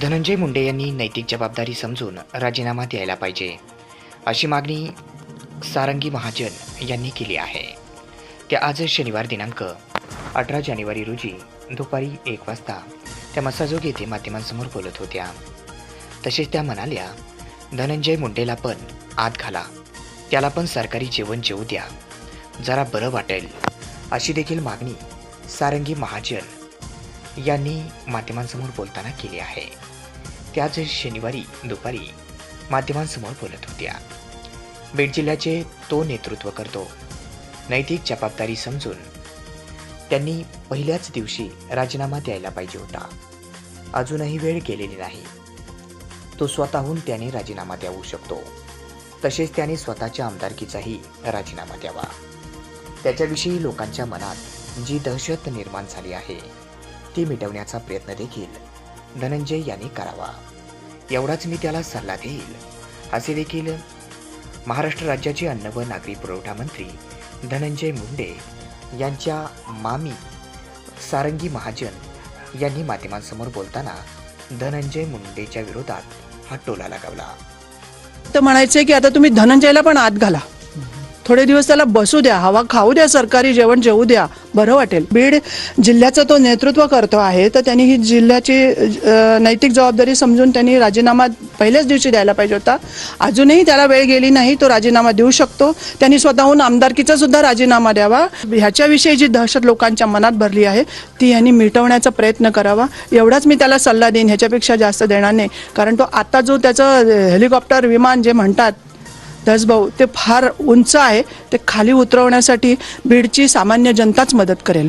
धनंजय मुंडे यांनी नैतिक जबाबदारी समजून राजीनामा द्यायला पाहिजे. अशी मागणी सारंगी महाजन यांनी केली आहे. त्या आज शनिवार दिनांक अठरा जानेवारी रोजी दुपारी एक वाजता त्या मसाजोग येथे माध्यमांसमोर बोलत होत्या. तसेच त्या म्हणाल्या धनंजय मुंडेला पण आत घाला. त्याला पण सरकारी जेवण जेवू द्या. जरा बरं वाटेल. अशी देखील मागणी सारंगी महाजन यांनी माध्यमांसमोर बोलताना केली आहे. त्याच शनिवारी दुपारी माध्यमांसमोर बोलत होत्या. बीड जिल्ह्याचे तो नेतृत्व करतो. नैतिक जबाबदारी समजून त्यांनी पहिल्याच दिवशी राजीनामा द्यायला पाहिजे होता. अजूनही वेळ गेलेली नाही. तो स्वतःहून त्याने राजीनामा द्यावू शकतो. तसेच त्याने स्वतःच्या आमदारकीचाही राजीनामा द्यावा. त्याच्याविषयी लोकांच्या मनात जी दहशत निर्माण झाली आहे ती मिटवण्याचा प्रयत्न देखील धनंजय यांनी करावा. एवढाच मी त्याला सल्ला देईल असे देखील महाराष्ट्र राज्याचे अन्न व नागरी पुरवठा मंत्री धनंजय मुंडे यांच्या मामी सारंगी महाजन यांनी माध्यमांसमोर बोलताना धनंजय मुंडेच्या विरोधात हा टोला लगावला. तर म्हणायचंय की आता तुम्ही धनंजयला पण आत घाला. थोडे दिवस त्याला बसू द्या हवा खाऊ द्या सरकारी जेवण जेवू द्या बरं वाटेल. बीड जिल्ह्याचं तो नेतृत्व करतो आहे तर त्यांनी ही जिल्ह्याची नैतिक जबाबदारी समजून त्यांनी राजीनामा पहिल्याच दिवशी द्यायला पाहिजे होता. अजूनही त्याला वेळ गेली नाही तो राजीनामा देऊ शकतो. त्यांनी स्वतःहून आमदारकीचा सुद्धा राजीनामा द्यावा. ह्याच्याविषयी जी दहशत लोकांच्या मनात भरली आहे ती यांनी मिटवण्याचा प्रयत्न करावा. एवढाच मी त्याला सल्ला देईन ह्याच्यापेक्षा जास्त देणार नाही. कारण तो आता जो त्याचं हेलिकॉप्टर विमान जे म्हणतात धसभाऊ ते फार उंच आहे. ते खाली उतरवण्यासाठी बीडची सामान्य जनताच मदत करेल.